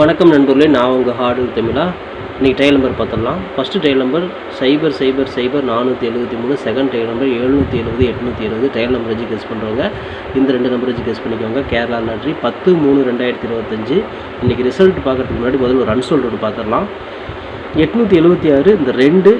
வணக்கம் நண்பர்களே நான் உங்கள் ஹார்டு தமிழா இன்றைக்கி ட்ரையல் நம்பர் பார்த்துடலாம். ஃபஸ்ட்டு ட்ரையல் நம்பர் சைபர் சைபர் சைபர் நானூற்றி எழுபத்தி மூணு செகண்ட் ட்ரையல் நம்பர் எழுநூற்றி எழுபது எட்நூற்றி எழுபது ட்ரையல் நம்பர் வச்சு கெஸ் பண்ணுறவங்க இந்த ரெண்டு நம்பர் வச்சு கெஸ் பண்ணிக்கோங்க. கேரளா லாட்ரி பத்து மூணு ரெண்டாயிரத்தி இருபத்தஞ்சு. இன்றைக்கி ரிசல்ட் பார்க்குறதுக்கு முன்னாடி முதல்ல ஒரு அன்சோல்டு பார்த்துடலாம். எட்நூற்றி எழுபத்தி ஆறு இந்த ரெண்டு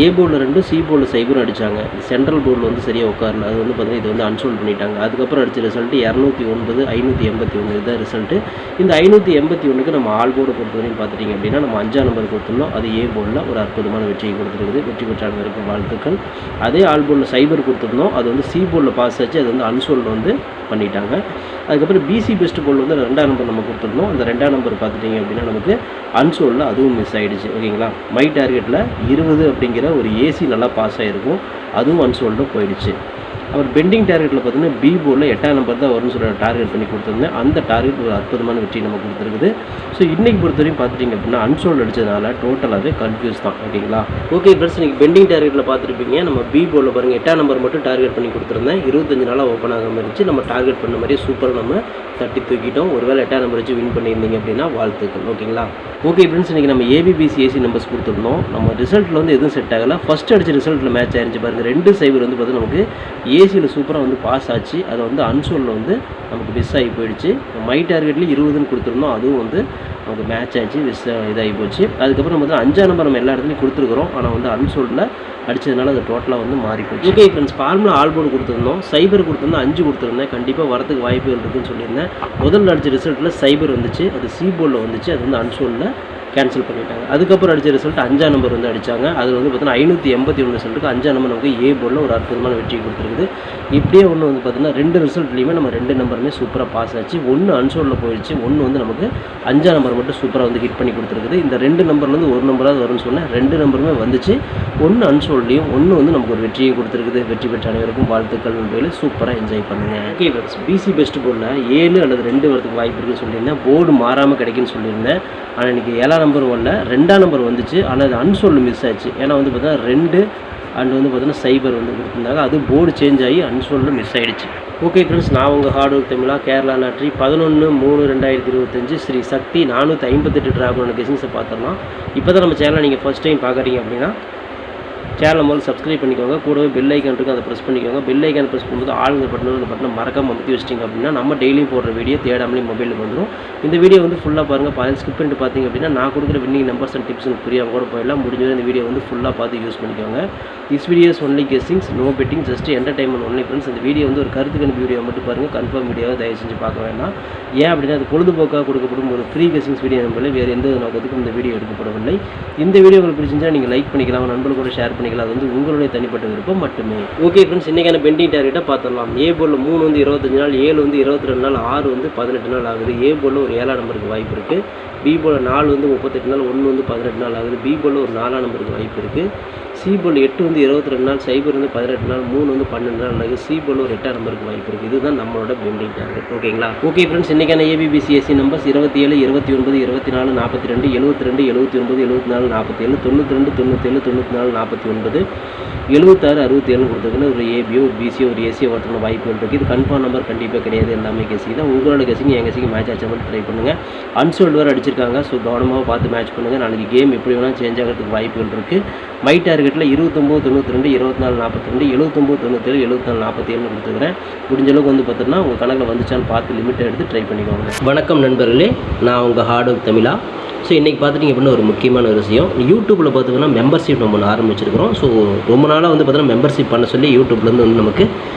ஏ போர்டில் ரெண்டு சி போர்டில் சைபரும் அடித்தாங்க சென்ட்ரல் போர்டில் வந்து சரியாக உட்காரல. அது வந்து பார்த்தீங்கன்னா இது வந்து அன்சோல்ட் பண்ணிட்டாங்க. அதுக்கப்புறம் அடித்த ரிசல்ட்டு இரநூத்தி ஒன்பது ஐநூற்றி எண்பத்தி ஒன்று. இதுதான் ரிசல்ட்டு இந்த ஐநூற்றி எண்பத்தி ஒன்றுக்கு நம்ம ஆல் போர்டு பொறுத்த வரையும் பார்த்துட்டிங்க அப்படின்னா நம்ம அஞ்சாம் நம்பர் கொடுத்துருந்தோம் அது ஏ போர்டில் ஒரு அற்புதமான வெற்றியை கொடுத்துருக்குது. வெற்றி பெற்றாளர்களுக்கு வாழ்த்துக்கள். அதே ஆல் போர்டில் சைபர் கொடுத்துருந்தோம் அது வந்து சி போர்டில் பாஸ் ஆச்சு. அது வந்து அன்சோல்டு வந்து பண்ணிட்டாங்க. அதுக்கப்புறம் பிசி பெஸ்ட் போல் வந்து ரெண்டாம் நம்பர் நம்ம கொடுத்துருந்தோம். அந்த ரெண்டாம் நம்பர் பார்த்துட்டிங்க அப்படின்னா நமக்கு அன்சோலில் அதுவும் மிஸ் ஆகிடுச்சு ஓகேங்களா? மை டார்கெட்டில் இருபது அப்படிங்கிற ஒரு ஏசி நல்லா பாஸ் ஆகிருக்கும் அதுவும் அன்சோல்டு போயிடுச்சு. அப்புறம் பெண்டிங் டார்கெட்டில் பார்த்தீங்கன்னா பி போர்டில் எட்டாம் நம்பர் தான் வரும்னு சொல்லி டார்கெட் பண்ணி கொடுத்துருந்தேன். அந்த டார்கெட் ஒரு அற்புதமான வெற்றி நம்ம கொடுத்துருக்குது. ஸோ இன்றைக்கி பொறுத்தவரையும் பார்த்துட்டிங்க அப்படின்னா அன்சோல்டு அடித்ததுனால டோட்டலாகவே கன்ஃபியூஸ் தான். ஓகேங்களா? ஓகே ஃப்ரெண்ட்ஸ் இன்றைக்கி பெண்டிங் டார்கெட்டில் பார்த்துருப்பீங்க. நம்ம பி போர்டில் பாருங்கள் எட்டாம் நம்பர் மட்டும் டார்கெட் பண்ணி கொடுத்துருந்தேன். இருபத்தஞ்சு நாளாக ஓப்பன் ஆகாமல் இருந்துச்சு. நம்ம டார்கெட் பண்ண மாதிரியே சூப்பராக நம்ம தட்டி தூக்கிட்டோம். ஒருவேளை எட்டாம் நம்பர் வச்சு வின் பண்ணியிருந்தீங்க அப்படின்னா வாழ்த்துக்கள். ஓகேங்களா? ஓகே ஃப்ரெண்ட்ஸ் இன்றைக்கி நம்ம ஏபிபிசி ஏசி நம்பர்ஸ் கொடுத்துருந்தோம். நம்ம ரிசல்ட்டில் வந்து எதுவும் செட் ஆகலை. ஃபஸ்ட் அடிச்ச ரிசல்ட்டில் மேட்ச் ஆயிருந்துச்சு பாருங்கள் ரெண்டு சைபர் வந்து பார்த்தீங்கன்னா நமக்கு ஏசியில் சூப்பராக வந்து பாஸ் ஆச்சு. அதை வந்து அன்சோலில் வந்து நமக்கு மிஸ் ஆகி போயிடுச்சு. மை டார்கெட்லேயும் இருபதுன்னு கொடுத்துருந்தோம். அதுவும் வந்து நமக்கு மேட்ச் ஆச்சு மிஸ் இதாகி போச்சு. அதுக்கப்புறம் வந்து அஞ்சாம் நம்பர் நம்ம எல்லா இடத்துலையும் கொடுத்துருக்குறோம். ஆனால் வந்து அன்சோல்டில் அடித்ததுனால அது டோட்டலாக வந்து மாறி போச்சு. Okay friends formula all board கொடுத்துருந்தோம். சைபர் கொடுத்துருந்தோம் அஞ்சு கொடுத்துருந்தேன். கண்டிப்பாக வரதுக்கு வாய்ப்புகள் இருக்குதுன்னு சொல்லியிருந்தேன். முதல் அடித்த ரிசல்ட்டில் சைபர் வந்துச்சு. அது சி போர்டில் வந்துச்சு. அது வந்து அன்சோலில் கேன்சல் பண்ணிட்டாங்க. அதுக்கப்புறம் அடித்த ரிசல்ட் அஞ்சாம் நம்பர் வந்து அடித்தாங்க அதில் வந்து பார்த்தீங்கன்னா ஐநூற்றி எண்பத்தி ஒன்று ரிசல்ட்டுக்கு அஞ்சாம் நம்பர் நமக்கு ஏ போர்டில் ஒரு அற்புதமான வெற்றி கொடுத்துருக்குது. இப்படியே ஒன்று வந்து பார்த்தீங்கன்னா ரெண்டு ரிசல்ட்லேயுமே நம்ம ரெண்டு நம்பருமே சூப்பராக பாஸ் ஆச்சு. ஒன்று அன்சோலில் போயிடுச்சு. ஒன்று வந்து நமக்கு அஞ்சாம் நம்பர் மட்டும் சூப்பராக வந்து ஹிட் பண்ணி கொடுத்துருக்குது. இந்த ரெண்டு நம்பர்லேருந்து ஒரு நம்பராவது வரும்னு சொன்னேன். ரெண்டு நம்பருமே வந்துச்சு. ஒன்று அன்சோல்லையும் ஒன்று வந்து நமக்கு ஒரு வெற்றியை கொடுத்துருக்குது. வெற்றி பெற்ற அனைவருக்கும் வாழ்த்துக்கள் நண்பர்களே. சூப்பராக என்ஜாய் பண்ணுங்கள் ஓகே ஃப்ரெண்ட்ஸ் பிசி பெஸ்ட் போர்டில் ஏழு அல்லது ரெண்டு வரதுக்கு வாய்ப்பு இருக்குன்னு சொல்லியிருந்தேன். போர்டு மாறாமல் கிடைக்குன்னு சொல்லியிருந்தேன். ஆனால் இன்றைக்கி ஏழாம் நம்பர் வரல ரெண்டாம் நம்பர் வந்துச்சு. ஆனால் அது அன்சோல்டு மிஸ் ஆச்சு ஏன்னா வந்து பார்த்தீங்கன்னா ரெண்டு அண்ட் வந்து பார்த்தீங்கன்னா சைபர் வந்து கொடுத்துருந்தாங்க. அது போர்டு சேஞ்ச் ஆகி அன்சோல்டு மிஸ் ஆகிடுச்சு ஓகே ஃப்ரெண்ட்ஸ் நான் உங்கள் ஹார்ட் ஒர்க் தமிழா கேரளா லாட்ரி பதினொன்று மூணு ரெண்டாயிரத்தி இருபத்தஞ்சு ஸ்ரீ சக்தி நானூற்றி ஐம்பத்தெட்டு ட்ராகனோட கெசிங்ஸை பார்த்துடலாம். இப்போ தான் நம்ம சேனலை நீங்கள் ஃபஸ்ட் டைம் பார்க்குறீங்க அப்படின்னா சேனல் முதல்ல சப்ஸ்கிரைப் பண்ணிக்கோங்க. கூடவே பெல் ஐக்கன் இருக்குது அதை ப்ரெஸ் பண்ணிக்கோங்க. பெல் ஐக்கன் ப்ரெஸ் பண்ணும்போது ஆளுங்க பட்டன் அந்த பட்டனை மறக்காம அமுத்தி வச்சிட்டிங்க அப்படின்னா நம்ம டெய்லியும் போடுற வீடியோ தேடாமலே மொபைலுக்கு வந்துடும் இந்த வீடியோ வந்து ஃபுல்லாக பாருங்கள் பாதி ஸ்கிப் பண்ணிட்டு பார்த்தீங்க அப்படின்னா நான் கொடுக்குற வின்னிங் நம்பர்ஸ் அண்ட் டிப்ஸ் புரியாமல் கூட போயிடலாம். முடிஞ்சது இந்த வீடியோ வந்து ஃபுல்லாக பார்த்து யூஸ் பண்ணிக்கோங்க. This videos only guessings no betting just entertainment only friends இந்த வீடியோ வந்து ஒரு கருத்து கணிப்பு வீடியோ மட்டும் பாருங்கள் கன்ஃபார்ம் வீடியோவை தயவு செஞ்சு பார்க்க வேண்டாம். ஏன் அப்படின்னா அது பொழுதுபோக்காக கொடுக்கப்படும் ஒரு ஃப்ரீ கெஸ்ஸிங்ஸ் வீடியோ நம்பரில் வேறு எந்த நோக்கத்துக்கும் இந்த வீடியோ எடுக்கப்படவில்லை. இந்த வீடியோ உங்களுக்கு பிடிச்சிருந்தா நீங்கள் லைக் பண்ணிக்கலாம். நண்பர்கள் கூட ஷேர் பண்ணிக்கலாம் அது வந்து உங்களுடைய தனிப்பட்ட விருப்பம் மட்டுமே. ஓகே ஃப்ரெண்ட்ஸ் இன்றைக்கான பெண்டிங் டார்கெட்டை பார்த்துடலாம். ஏ போலில் மூணு வந்து இருபத்தஞ்சு நாள் ஏழு வந்து இருபத்தி ரெண்டு நாள் ஆறு வந்து பதினெட்டு நாள் ஆகுது. ஏ போலில் ஒரு ஏழாம் நம்பருக்கு வாய்ப்பு இருக்குது பி போலில் நாலு வந்து முப்பத்தெட்டு நாள் ஒன்று வந்து பதினெட்டு நாள் ஆகுது. பி போலில் ஒரு நாலாம் நம்பருக்கு வாய்ப்பு இருக்குது சிபோல் எட்டு வந்து இருபத்தி ரெண்டு நாள் சைபர் வந்து பதினெட்டு நாள் மூணு வந்து பன்னெண்டு நாள். ஆகுது சிபோல் ஒரு எட்டாம் நம்பருக்கு வாய்ப்பு இருக்குது இதுதான் நம்மளோட பெண்டிங் டார்கெட் ஓகேங்களா ஓகே ஃப்ரெண்ட்ஸ் இன்றைக்கான ஏபிபிசிஎஸ்சி நம்பர்ஸ் இருபத்தி ஏழு இருபத்தி ஒன்பது இருபத்தி நாலு நாற்பத்தி ரெண்டு எழுபத்தி ரெண்டு எழுபத்தி ஒன்பது எழுபத்தி நாலு நாற்பத்தி ஏழு தொண்ணூற்றி ரெண்டு தொண்ணூற்றேழு தொண்ணூற்றி நாலு நாற்பத்தி ஒன்பது எழுபத்தாறு அறுபத்தி ஏழு கொடுத்துருக்குன்னு ஒரு ஏபியோ பிசியோ ஒரு ஏசியோ வரதுக்கு வாய்ப்புகள் இருக்குது இது கன்ஃபார்ம் நம்பர் கண்டிப்பாக கிடையாது. எல்லாமே கெசிங் தான். உங்களோட கெசிங் என் கெசிங் மேட்ச் ஆச்சு மட்டும் ட்ரை பண்ணுங்கள் அன்சோல்டு வேறு அடிச்சிருக்காங்க. ஸோ கவனமாக பார்த்து மேட்ச் பண்ணுங்கள் நாளைக்கு கேம் எப்படி வேணால் சேஞ்ச் ஆகிறதுக்கு வாய்ப்புகள் இருக்குது மை டார்கெட்டில் இருபத்தொம்போது தொண்ணூற்றி ரெண்டு இருபத்தி நாலு நாற்பத்தி ரெண்டு எழுபத்தொம்போது தொண்ணூற்றேழு எழுபத்தி நாலு நாற்பத்தி ஏழு கொடுத்துக்கிறேன் முடிஞ்ச அளவுக்கு வந்து பார்த்தோன்னா உங்கள் கணக்கில் வந்துச்சான்னு பார்த்து லிமிட்டை எடுத்து ட்ரை பண்ணிக்கோங்க. வணக்கம் நண்பர்களே நான் உங்கள் ஹார்ட் ஒர்க் தமிழா ஸோ இன்றைக்கி பார்த்துட்டிங்க அப்படின்னா ஒரு முக்கியமான ஒரு விஷயம். யூடியூப்பில் பார்த்திங்கன்னா மெம்பர்ஷிப் நம்ம ஒன்று ஆரம்பிச்சிருக்கிறோம். ஸோ ரொம்ப நாளாக வந்து பார்த்தோன்னா மெம்பர்ஷிப் பண்ண சொல்லி யூடியூப்லேருந்து வந்து நமக்கு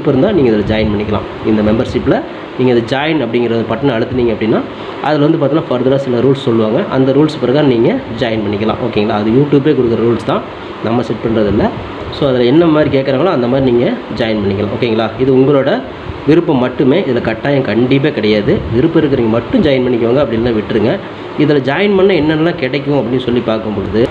விருப்பம் இருந்தால் நீங்கள் இதில் ஜாயின் பண்ணிக்கலாம். இந்த மெம்பர்ஷிப்பில் நீங்கள் அதை ஜாயின் அப்படிங்கிற பட்டனை அழுத்துனீங்க அப்படின்னா அதில் வந்து பார்த்தீங்கன்னா ஃபர்தராக சில ரூல்ஸ் சொல்லுவாங்க. அந்த ரூல்ஸ் பிரகாரம் நீங்கள் ஜாயின் பண்ணிக்கலாம். ஓகேங்களா அது யூடியூப்பே கொடுக்குற ரூல்ஸ் தான். நம்ம செட் பண்ணுறதில்ல ஸோ அதில் என்ன மாதிரி கேட்குறாங்களோ அந்த மாதிரி நீங்கள் ஜாயின் பண்ணிக்கலாம். ஓகேங்களா இது உங்களோட விருப்பம் மட்டுமே. இதில் கட்டாயம் கண்டிப்பாக கிடையாது. விருப்பம் இருக்கிறவங்க மட்டும் ஜாயின் பண்ணிக்கோங்க அப்படின்லாம் விட்டுருங்க. இதில் ஜாயின் பண்ண என்னென்னலாம் கிடைக்கும் அப்படின்னு சொல்லி பார்க்கும்பொழுது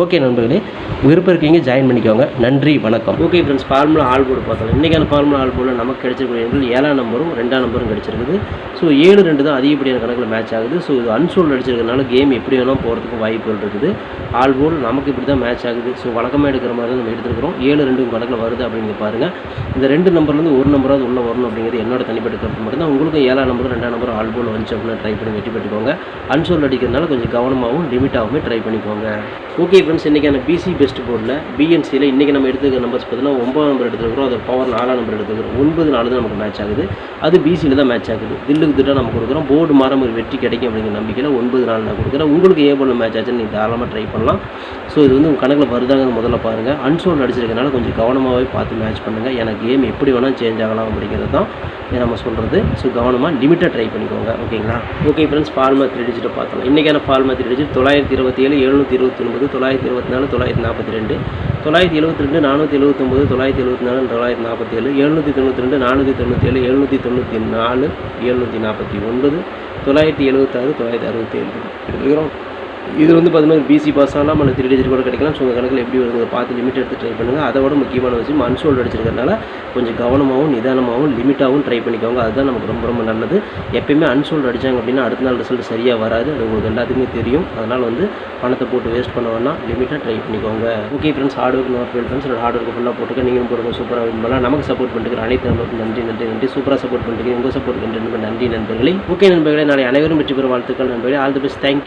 ஓகே நண்பர்களே விருப்பம் இருக்கீங்க ஜாயின் பண்ணிக்கோங்க. நன்றி வணக்கம். Okay friends formula all board பார்த்தோம். இன்றைக்கான ஃபார்முலா ஆல் போர்டில் நமக்கு கிடைச்சிருக்கிற ஏழாம் நம்பரும் ரெண்டாம் நம்பரும் கிடச்சிருக்குது. ஸோ ஏழு ரெண்டு தான் அதிகப்படியான கணக்கில் மேட்ச் ஆகுது. ஸோ இது அன்சோல்டு அடிச்சிருக்கனால கேம் எப்படி வேணால் போகிறதுக்கு வாய்ப்புகள் இருக்குது. ஆல் போர்டு நமக்கு இப்படி தான் மேட்ச் ஆகுது. ஸோ வழக்கமாக எடுக்கிற மாதிரி தான் நம்ம எடுத்துருக்கிறோம். ஏழு ரெண்டு கணக்கில் வருது அப்படிங்கிறது பாருங்கள் இந்த ரெண்டு நம்பர்லேருந்து ஒரு நம்பராவது உள்ளே வரணும் அப்படிங்கிறது என்னோட தனிப்பட்ட கருத்து மட்டும் தான். உங்களுக்கு ஏழாம் நம்பரும் ரெண்டாம் நம்பரும் ஆல் போர்டு வந்துச்சு அப்படின்னா ட்ரை பண்ணி வெற்றி பெற்றுக்கோங்க. அன்சோல்டு அடிக்கிறதுனால கொஞ்சம் கவனமாகவும் லிமிட்டாகவும் ட்ரை பண்ணிக்கோங்க. ஓகே ஃப்ரெண்ட்ஸ் இன்றைக்கான பிசி பெஸ்ட் போர்டில் பிஎன்சியில் இன்றைக்கி நம்ம எடுத்துக்கிற நம்பர்ஸ் பார்த்தீங்கன்னா ஒம்பது நம்பர் எடுத்துருக்கிறோம். அது பவர் நாலாம் நம்பர் எடுத்துக்கிறோம் ஒன்பது நாலு தான் நமக்கு மேட்ச் ஆகுது. அது பிசியில் தான் மேட்ச் ஆகுது. தில்லுக்கு திட்டம் நம்ம கொடுக்குறோம். போர்டு மாறம் ஒரு வெற்றி கிடைக்கும் அப்படிங்கிற நம்பிக்கையில் ஒன்பது நாள் நான் கொடுக்குறேன். உங்களுக்கு ஏ போல மேட்ச் ஆச்சுன்னு நீங்கள் தாராளமாக ட்ரை பண்ணலாம். ஸோ இது வந்து உங்கள் கணக்கில் வருதாங்க முதல்ல பாருங்கள் அன்சோல்டு அடிச்சிருக்கனால கொஞ்சம் கவனமாகவே பார்த்து மேட்ச் பண்ணுங்கள் எனக்கு கேம் எப்படி வேணால் சேஞ்ச் ஆகலாம் அப்படிங்கிறது தான் நம்ம சொல்கிறது ஸோ கவனமாக லிமிட்டாக ட்ரை பண்ணிக்கோங்க. ஓகேங்களா ஓகே ஃப்ரெண்ட்ஸ் ஃபார்மா த்ரீ டிஜிட்டை பார்த்தோம் இன்றைக்கான ஃபார்மா த்ரீ டிஜிட் தொள்ளாயிரத்தி இருபத்தி ஏழு எழுநூற்றி இருபத்தி ஒன்பது தொள்ளாயிரத்தி தொள்ளாயிரத்தி இருபத்தி நாலு தொள்ளாயிரத்தி நாற்பத்தி ரெண்டு தொள்ளாயிரத்தி எழுபத்தி ரெண்டு நானூற்றி எழுபத்தொம்பது தொள்ளாயிரத்தி எழுபத்தி நாலு தொள்ளாயிரத்தி நாற்பத்தி ஏழு எழுநூற்றி தொண்ணூற்றி ரெண்டு நானூற்றி தொண்ணூற்றி ஏழு எழுநூற்றி தொண்ணூற்றி நாலு எழுநூற்றி நாற்பத்தி ஒன்பது தொள்ளாயிரத்தி எழுபத்தாறு தொள்ளாயிரத்தி அறுபத்தி ஏழு. இது வந்து பார்த்தீங்கன்னா பிசி பாஸ் ஆனால் நம்ம த்ரீ டிஜிட் கூட கிடைக்கலாம். ஸோ உங்கள் கணக்கில் எப்படி வருது பார்த்து லிமிட் எடுத்து ட்ரை பண்ணுங்கள் அதை விட முக்கியமான விஷயம் அன்சோல்டு அடிச்சிருக்கிறதுனால கொஞ்சம் கவனமாகவும் நிதானமாகவும் லிமிட்டாகவும் ட்ரை பண்ணிக்கோங்க. அதுதான் நமக்கு ரொம்ப ரொம்ப நல்லது. எப்பயுமே அன்சோல்டு அடித்தாங்க அப்படின்னா அடுத்த நாள் ரிசல்ட் சரியாக வராது. அது உங்களுக்கு எல்லாத்துக்குமே தெரியும். அதனால் வந்து பணத்தை போட்டு வேஸ்ட் பண்ண வேணாம். லிமிட்டாக ட்ரை பண்ணிக்கோங்க. Okay friends hard work note friends hard work ஃபுல்லாக போட்டுக்க நீங்களும் போடுங்க. சூப்பராக விரும்பலாம் நமக்கு சப்போர்ட் பண்ணிட்டு அனைத்து நண்பர்களுக்கும் நன்றி நன்றி நன்றி. சூப்பராக சப்போர்ட் பண்ணுறீங்க உங்கள் சப்போர்ட் பண்ணுறது நன்றி நண்பர்களே. ஓகே நண்பர்களே. நாளை அனைவரும் வெற்றி பெறும் வாழ்த்துக்கள் நண்பர்களே. All the best thank you